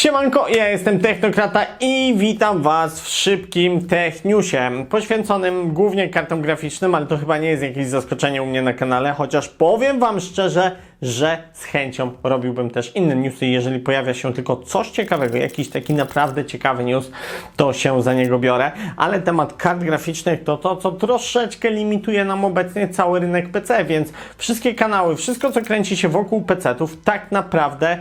Siemanko, ja jestem Technokrata i witam Was w szybkim Tech Newsie, poświęconym głównie kartom graficznym, ale to chyba nie jest jakieś zaskoczenie u mnie na kanale, chociaż powiem Wam szczerze, że z chęcią robiłbym też inne newsy, jeżeli pojawia się tylko coś ciekawego, jakiś taki naprawdę ciekawy news, to się za niego biorę, ale temat kart graficznych to to, co troszeczkę limituje nam obecnie cały rynek PC, więc wszystkie kanały, wszystko co kręci się wokół PC-ów tak naprawdę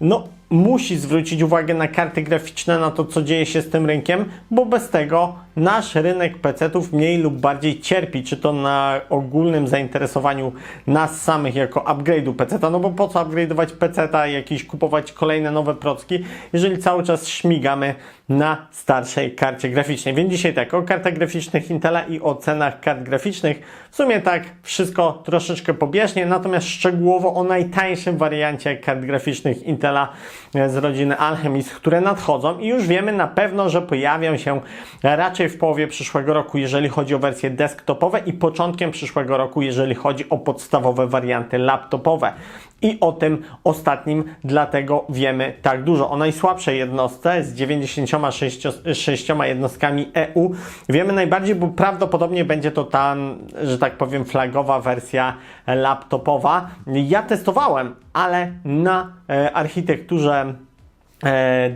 no, musi zwrócić uwagę na karty graficzne, na to, co dzieje się z tym rynkiem, bo bez tego nasz rynek PC-ów mniej lub bardziej cierpi, czy to na ogólnym zainteresowaniu nas samych jako upgrade'u PC-ta, no bo po co upgrade'ować PC-ta, jakiś kupować kolejne nowe procki, jeżeli cały czas śmigamy na starszej karcie graficznej. Więc dzisiaj tak, o kartach graficznych Intela i o cenach kart graficznych. W sumie tak, wszystko troszeczkę pobieżnie, natomiast szczegółowo o najtańszym wariancie kart graficznych Intela z rodziny Alchemist, które nadchodzą i już wiemy na pewno, że pojawią się raczej w połowie przyszłego roku, jeżeli chodzi o wersje desktopowe i początkiem przyszłego roku, jeżeli chodzi o podstawowe warianty laptopowe. I o tym ostatnim dlatego wiemy tak dużo. O najsłabszej jednostce z 96 jednostkami EU wiemy najbardziej, bo prawdopodobnie będzie to ta, że tak powiem, flagowa wersja laptopowa. Ja testowałem, ale na e, architekturze e,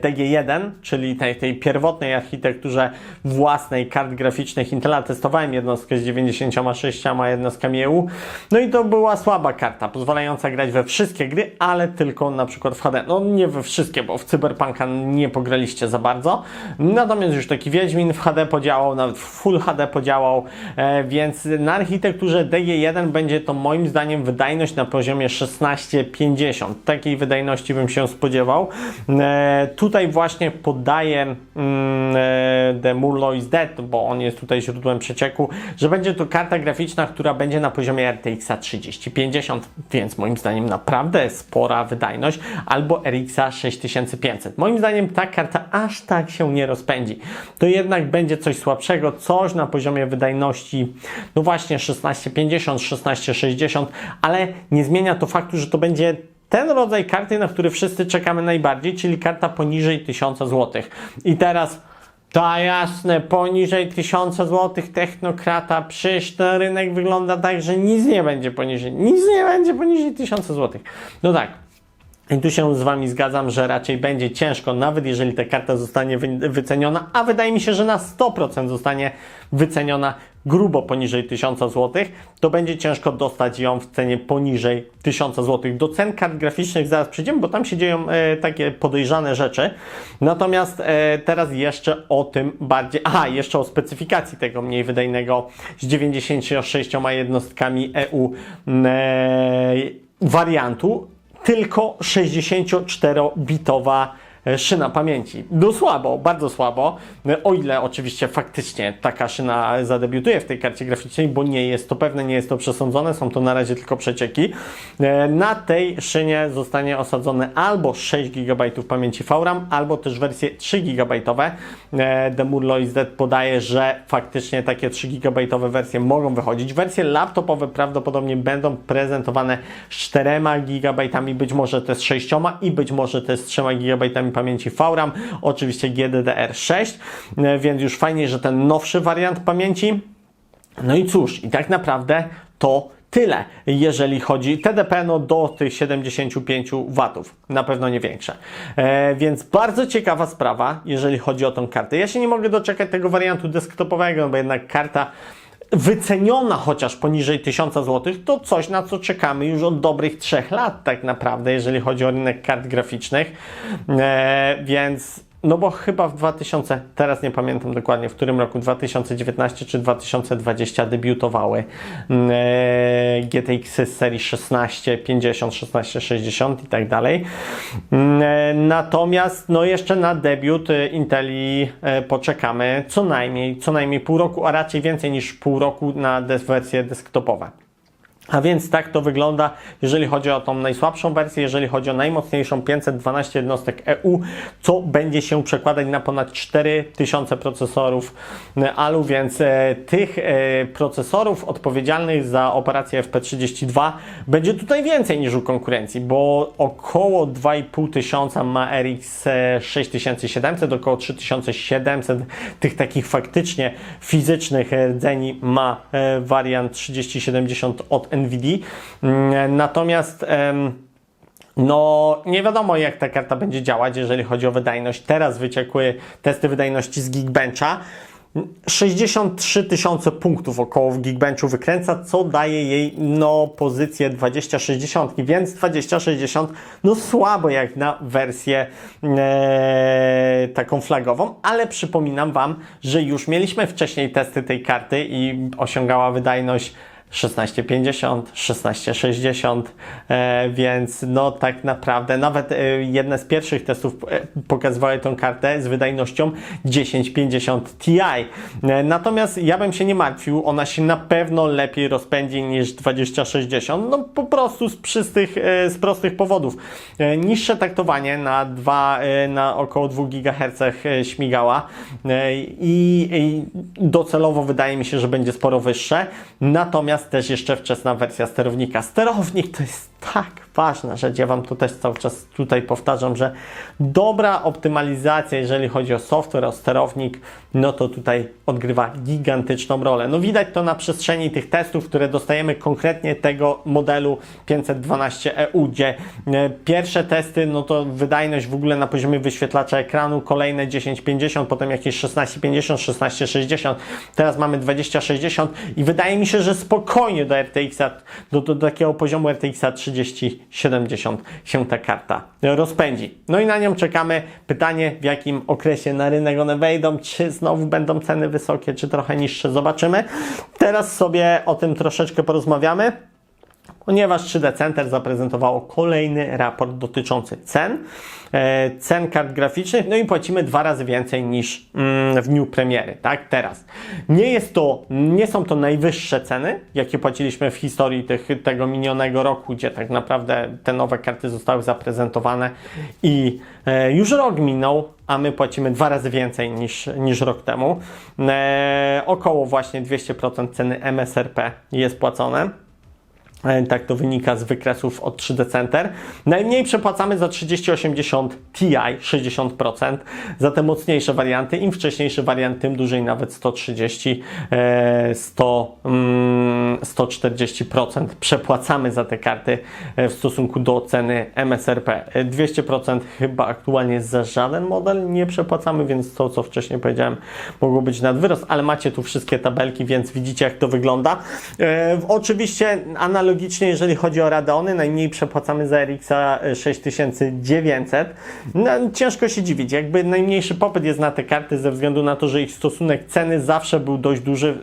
DG1, czyli tej, tej pierwotnej architekturze własnej kart graficznych Intela. Testowałem jednostkę z 96 jednostkami EU. No i to była słaba karta, pozwalająca grać we wszystkie gry, ale tylko na przykład w HD. No nie we wszystkie, bo w Cyberpunka nie pograliście za bardzo. Natomiast już taki Wiedźmin w HD podziałał, nawet w Full HD podziałał, e, więc na architekturze DG1 będzie to moim zdaniem wydajność na poziomie 1650. Takiej wydajności bym się spodziewał. Tutaj właśnie podaje mm, e, The Murloc is Dead, bo on jest tutaj źródłem przecieku, że będzie to karta graficzna, która będzie na poziomie RTX 3050, więc moim zdaniem naprawdę spora wydajność, albo RX 6500. Moim zdaniem ta karta aż tak się nie rozpędzi. To jednak będzie coś słabszego, coś na poziomie wydajności, no właśnie 1650, 1660, ale nie zmienia to faktu, że to będzie ten rodzaj karty, na który wszyscy czekamy najbardziej, czyli karta poniżej 1000 zł. I teraz, ta jasne, poniżej 1000 zł technokrata, przecież ten rynek wygląda tak, że nic nie będzie poniżej, nic nie będzie poniżej 1000 zł. No tak, i tu się z Wami zgadzam, że raczej będzie ciężko, nawet jeżeli ta karta zostanie wy- wyceniona, a wydaje mi się, że na 100% zostanie wyceniona grubo poniżej 1000 zł, to będzie ciężko dostać ją w cenie poniżej 1000 zł. Do cen kart graficznych zaraz przejdziemy, bo tam się dzieją e, takie podejrzane rzeczy. Natomiast e, teraz jeszcze o tym bardziej, aha, jeszcze o specyfikacji tego mniej wydajnego z 96 jednostkami EU e, wariantu tylko 64-bitowa szyna pamięci. No słabo, bardzo słabo, o ile oczywiście faktycznie taka szyna zadebiutuje w tej karcie graficznej, bo nie jest to pewne, nie jest to przesądzone, są to na razie tylko przecieki. E, Na tej szynie zostanie osadzone albo 6 GB pamięci VRAM, albo też wersje 3 GB. The Murloc is Dead podaje, że faktycznie takie 3 GB wersje mogą wychodzić. Wersje laptopowe prawdopodobnie będą prezentowane z 4 GB, być może te z 6 i być może te z 3 GB pamięci VRAM, oczywiście GDDR6, e, więc już fajnie, że ten nowszy wariant pamięci. No i cóż, i tak naprawdę to tyle, jeżeli chodzi TDP no do tych 75 watów, na pewno nie większe. E, więc bardzo ciekawa sprawa, jeżeli chodzi o tą kartę. Ja się nie mogę doczekać tego wariantu desktopowego, no bo jednak karta wyceniona chociaż poniżej 1000 zł, to coś na co czekamy już od dobrych 3 lat tak naprawdę, jeżeli chodzi o rynek kart graficznych. E, więc no bo chyba w 2000, teraz nie pamiętam dokładnie, w którym roku, 2019 czy 2020 debiutowały mm, e, GTX z serii 1650, 1660 i tak dalej. Mm, e, Natomiast no jeszcze na debiut e, Inteli e, poczekamy co najmniej, co najmniej pół roku, a raczej więcej niż pół roku na des wersje desktopowe. A więc tak to wygląda, jeżeli chodzi o tą najsłabszą wersję, jeżeli chodzi o najmocniejszą 512 jednostek EU, co będzie się przekładać na ponad 4000 procesorów e, ALU, więc e, tych e, procesorów odpowiedzialnych za operację FP32 będzie tutaj więcej niż u konkurencji, bo około 2500 ma RX 6700, około 3700 tych takich faktycznie fizycznych rdzeni ma e, wariant 3070 od NVIDIA. Mm, Natomiast no, nie wiadomo jak ta karta będzie działać, jeżeli chodzi o wydajność. Teraz wyciekły testy wydajności z Geekbencha. 63 tysiące punktów około w Geekbenchu wykręca, co daje jej no pozycję 2060, więc 2060 no słabo jak na wersję e, taką flagową, ale przypominam Wam, że już mieliśmy wcześniej testy tej karty i osiągała wydajność 1650, 1660, e, więc no tak naprawdę nawet e, jedne z pierwszych testów e, pokazywały tą kartę z wydajnością 1050 Ti. Natomiast ja bym się nie martwił, ona się na pewno lepiej rozpędzi niż 2060, no po prostu z, prostych, e, z prostych powodów. Niższe taktowanie na, 2, e, na około 2 GHz śmigała i docelowo wydaje mi się, że będzie sporo wyższe, natomiast też jeszcze wczesna wersja sterownika. Sterownik to jest tak ważna rzecz, ja Wam to też cały czas tutaj powtarzam, że dobra optymalizacja, jeżeli chodzi o software, o sterownik, no to tutaj odgrywa gigantyczną rolę. No widać to na przestrzeni tych testów, które dostajemy konkretnie tego modelu 512 EU, gdzie e, pierwsze testy, no to wydajność w ogóle na poziomie wyświetlacza ekranu, kolejne 1050, potem jakieś 1650, 1660, teraz mamy 2060 i wydaje mi się, że spokojnie do RTX-a, do, do takiego poziomu RTX-a 3070 się ta karta rozpędzi. No i na nią czekamy. Pytanie, w jakim okresie na rynek one wejdą, czy znowu będą ceny wysokie, czy trochę niższe, zobaczymy. Teraz sobie o tym troszeczkę porozmawiamy ponieważ 3D Center zaprezentowało kolejny raport dotyczący cen, e, cen kart graficznych, no i płacimy dwa razy więcej niż mm, w dniu premiery, tak, teraz. Nie jest to, nie są to najwyższe ceny, jakie płaciliśmy w historii tych, tego minionego roku, gdzie tak naprawdę te nowe karty zostały zaprezentowane i e, już rok minął, a my płacimy dwa razy więcej niż, niż rok temu. E, około właśnie 200% ceny MSRP jest płacone. E, Tak to wynika z wykresów od 3D Center. Najmniej przepłacamy za 3080 Ti 60%, za te mocniejsze warianty. Im wcześniejszy wariant, tym dłużej, nawet 130, e, 100, mm, 140% przepłacamy za te karty e, w stosunku do ceny MSRP. E, 200% chyba aktualnie za żaden model nie przepłacamy, więc to, co wcześniej powiedziałem, mogło być nadwyrost, ale macie tu wszystkie tabelki, więc widzicie, jak to wygląda. E, oczywiście analogicznie, jeżeli chodzi o Radeony, najmniej przepłacamy za RX-a 6900. No, ciężko się dziwić, jakby najmniejszy popyt jest na te karty ze względu na to, że ich stosunek ceny zawsze był dość duży yy,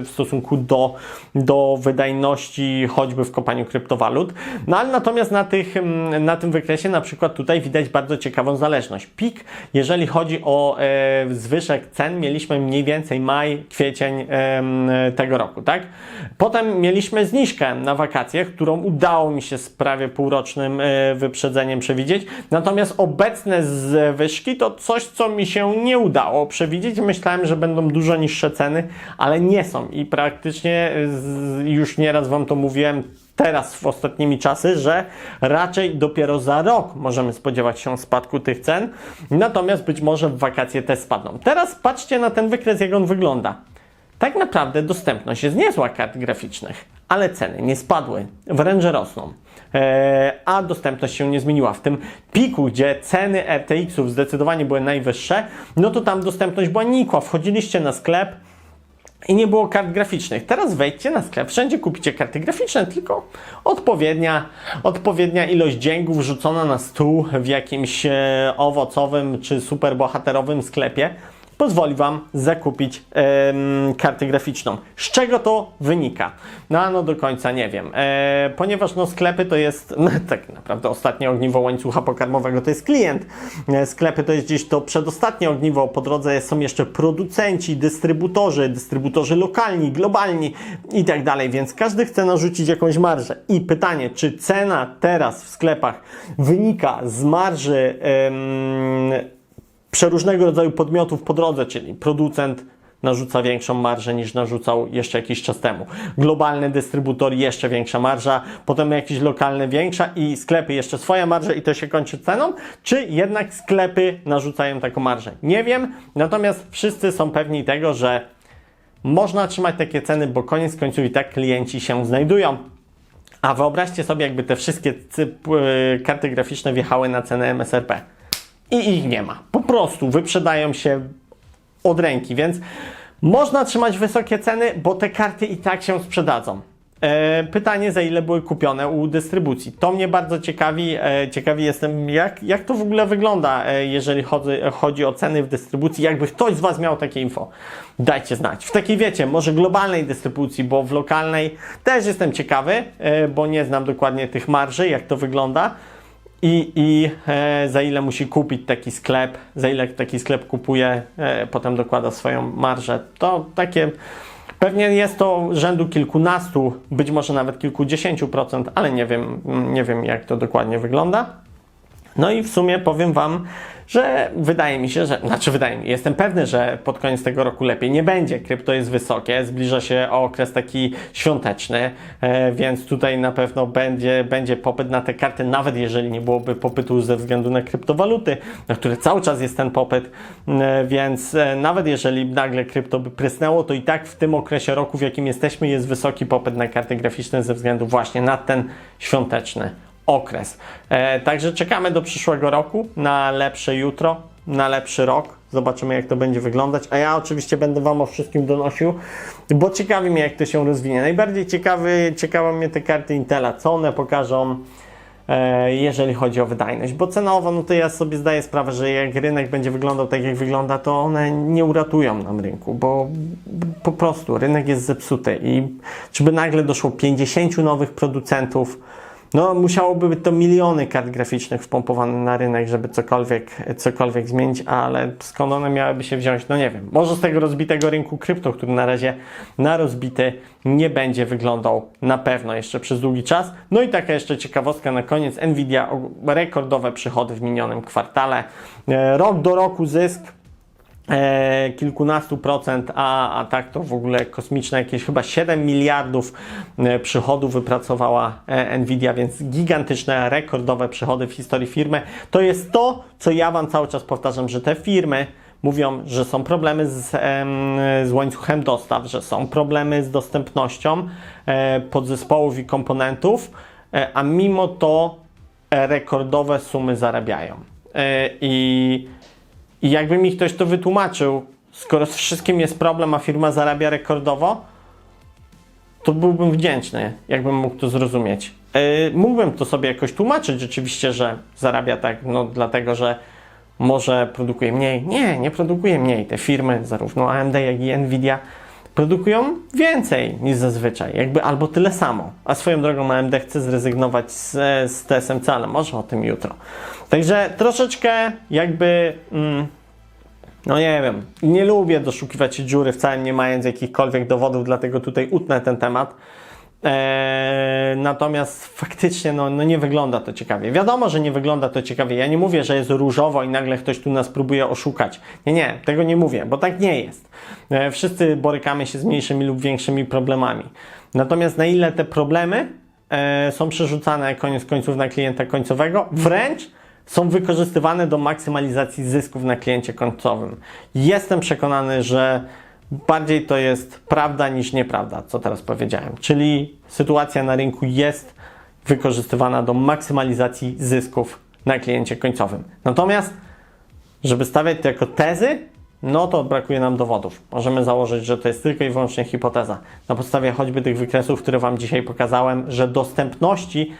w stosunku do, do wydajności choćby w kopaniu kryptowalut. No ale natomiast na, tych, mm, na tym wykresie na przykład tutaj widać bardzo ciekawą zależność. Pik, jeżeli chodzi o e, zwyżek cen, mieliśmy mniej więcej maj, kwiecień em, tego roku, tak? Potem mieliśmy zniżkę na wakacje, którą udało mi się z prawie półrocznym e, wyprzedzeniem przewidzieć. Natomiast obecne zwyżki to coś, co mi się nie udało przewidzieć. Myślałem, że będą dużo niższe ceny, ale nie są i praktycznie z, już nieraz Wam to mówiłem, teraz w ostatnimi czasy, że raczej dopiero za rok możemy spodziewać się spadku tych cen, natomiast być może w wakacje te spadną. Teraz patrzcie na ten wykres, jak on wygląda. Tak naprawdę dostępność jest niezła kart graficznych, ale ceny nie spadły, wręcz rosną. Eee, a dostępność się nie zmieniła. W tym piku, gdzie ceny RTX-ów zdecydowanie były najwyższe, no to tam dostępność była nikła. Wchodziliście na sklep, i nie było kart graficznych. Teraz wejdźcie na sklep, wszędzie kupicie karty graficzne, tylko odpowiednia, odpowiednia ilość dzięgów wrzucona na stół w jakimś e, owocowym czy superbohaterowym sklepie pozwoli Wam zakupić em, kartę graficzną. Z czego to wynika? No, no do końca nie wiem. E, ponieważ no, sklepy to jest no, tak naprawdę ostatnie ogniwo łańcucha pokarmowego to jest klient. E, sklepy to jest gdzieś to przedostatnie ogniwo. Po drodze są jeszcze producenci, dystrybutorzy, dystrybutorzy lokalni, globalni i tak dalej. Więc każdy chce narzucić jakąś marżę. I pytanie, czy cena teraz w sklepach wynika z marży em, przeróżnego rodzaju podmiotów po drodze, czyli producent narzuca większą marżę niż narzucał jeszcze jakiś czas temu. Globalny dystrybutor jeszcze większa marża, potem jakiś lokalny większa i sklepy jeszcze swoja marża i to się kończy ceną, czy jednak sklepy narzucają taką marżę? Nie wiem, natomiast wszyscy są pewni tego, że można trzymać takie ceny, bo koniec końców i tak klienci się znajdują. A wyobraźcie sobie, jakby te wszystkie yy, karty graficzne wjechały na cenę MSRP i ich nie ma. Po prostu wyprzedają się od ręki, więc można trzymać wysokie ceny, bo te karty i tak się sprzedadzą. E, pytanie, za ile były kupione u dystrybucji. To mnie bardzo ciekawi. E, ciekawi jestem, jak, jak to w ogóle wygląda, e, jeżeli chodzi, chodzi o ceny w dystrybucji. Jakby ktoś z Was miał takie info, dajcie znać. W takiej, wiecie, może globalnej dystrybucji, bo w lokalnej też jestem ciekawy, e, bo nie znam dokładnie tych marży, jak to wygląda i, i e, za ile musi kupić taki sklep, za ile taki sklep kupuje, e, potem dokłada swoją marżę. To takie pewnie jest to rzędu kilkunastu, być może nawet kilkudziesięciu procent, ale nie wiem, nie wiem jak to dokładnie wygląda. No i w sumie powiem Wam, że wydaje mi się, że, znaczy wydaje mi, jestem pewny, że pod koniec tego roku lepiej nie będzie. Krypto jest wysokie, zbliża się okres taki świąteczny, e, więc tutaj na pewno będzie, będzie popyt na te karty, nawet jeżeli nie byłoby popytu ze względu na kryptowaluty, na które cały czas jest ten popyt, e, więc e, nawet jeżeli nagle krypto by prysnęło, to i tak w tym okresie roku, w jakim jesteśmy, jest wysoki popyt na karty graficzne ze względu właśnie na ten świąteczny okres. E, także czekamy do przyszłego roku na lepsze jutro, na lepszy rok. Zobaczymy, jak to będzie wyglądać. A ja oczywiście będę Wam o wszystkim donosił, bo ciekawi mnie, jak to się rozwinie. Najbardziej ciekawy, ciekawe mnie te karty Intela, co one pokażą, e, jeżeli chodzi o wydajność. Bo cenowo, no to ja sobie zdaję sprawę, że jak rynek będzie wyglądał tak, jak wygląda, to one nie uratują nam rynku, bo po prostu rynek jest zepsuty i czy by nagle doszło 50 nowych producentów, no, musiałoby być to miliony kart graficznych wpompowane na rynek, żeby cokolwiek, cokolwiek zmienić, ale skąd one miałyby się wziąć? No nie wiem. Może z tego rozbitego rynku krypto, który na razie na rozbity nie będzie wyglądał na pewno jeszcze przez długi czas. No i taka jeszcze ciekawostka na koniec. Nvidia rekordowe przychody w minionym kwartale. E, Rok do roku zysk e, kilkunastu procent, a, a tak to w ogóle kosmiczne jakieś chyba 7 miliardów e, przychodów wypracowała e, Nvidia, więc gigantyczne, rekordowe przychody w historii firmy. To jest to, co ja Wam cały czas powtarzam, że te firmy mówią, że są problemy z, z łańcuchem dostaw, że są problemy z dostępnością podzespołów i komponentów, a mimo to rekordowe sumy zarabiają. I i jakby mi ktoś to wytłumaczył, skoro z wszystkim jest problem, a firma zarabia rekordowo, to byłbym wdzięczny, jakbym mógł to zrozumieć. Yy, mógłbym to sobie jakoś tłumaczyć rzeczywiście, że zarabia tak, no dlatego, że może produkuje mniej. Nie, nie produkuje mniej. Te firmy, zarówno AMD, jak i Nvidia, produkują więcej niż zazwyczaj, jakby albo tyle samo. A swoją drogą AMD chce zrezygnować z, z TSMC, ale może o tym jutro. Także troszeczkę jakby. Mm, no nie wiem, nie lubię doszukiwać się dziury, wcale nie mając jakichkolwiek dowodów, dlatego tutaj utnę ten temat. Eee, natomiast faktycznie no, no nie wygląda to ciekawie. Wiadomo, że nie wygląda to ciekawie. Ja nie mówię, że jest różowo i nagle ktoś tu nas próbuje oszukać. Nie, nie, tego nie mówię, bo tak nie jest. E, wszyscy borykamy się z mniejszymi lub większymi problemami. Natomiast na ile te problemy e, są przerzucane koniec końców na klienta końcowego, wręcz są wykorzystywane do maksymalizacji zysków na kliencie końcowym. Jestem przekonany, że bardziej to jest prawda niż nieprawda, co teraz powiedziałem. Czyli sytuacja na rynku jest wykorzystywana do maksymalizacji zysków na kliencie końcowym. Natomiast, żeby stawiać to jako tezy, no to brakuje nam dowodów. Możemy założyć, że to jest tylko i wyłącznie hipoteza. Na podstawie choćby tych wykresów, które Wam dzisiaj pokazałem, że dostępności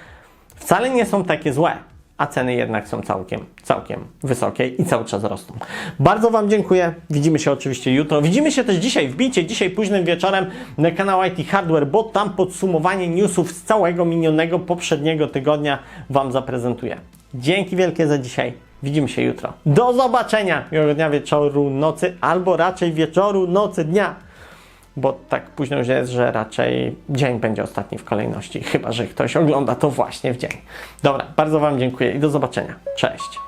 wcale nie są takie złe. A ceny jednak są całkiem, całkiem wysokie i cały czas rosną. Bardzo Wam dziękuję. Widzimy się oczywiście jutro. Widzimy się też dzisiaj. Wbijcie dzisiaj późnym wieczorem na kanał IT Hardware, bo tam podsumowanie newsów z całego minionego poprzedniego tygodnia Wam zaprezentuję. Dzięki wielkie za dzisiaj. Widzimy się jutro. Do zobaczenia miłego dnia, wieczoru, nocy, albo raczej wieczoru, nocy, dnia. Bo tak późno już jest, że raczej dzień będzie ostatni w kolejności, chyba że ktoś ogląda to właśnie w dzień. Dobra, bardzo Wam dziękuję i do zobaczenia. Cześć.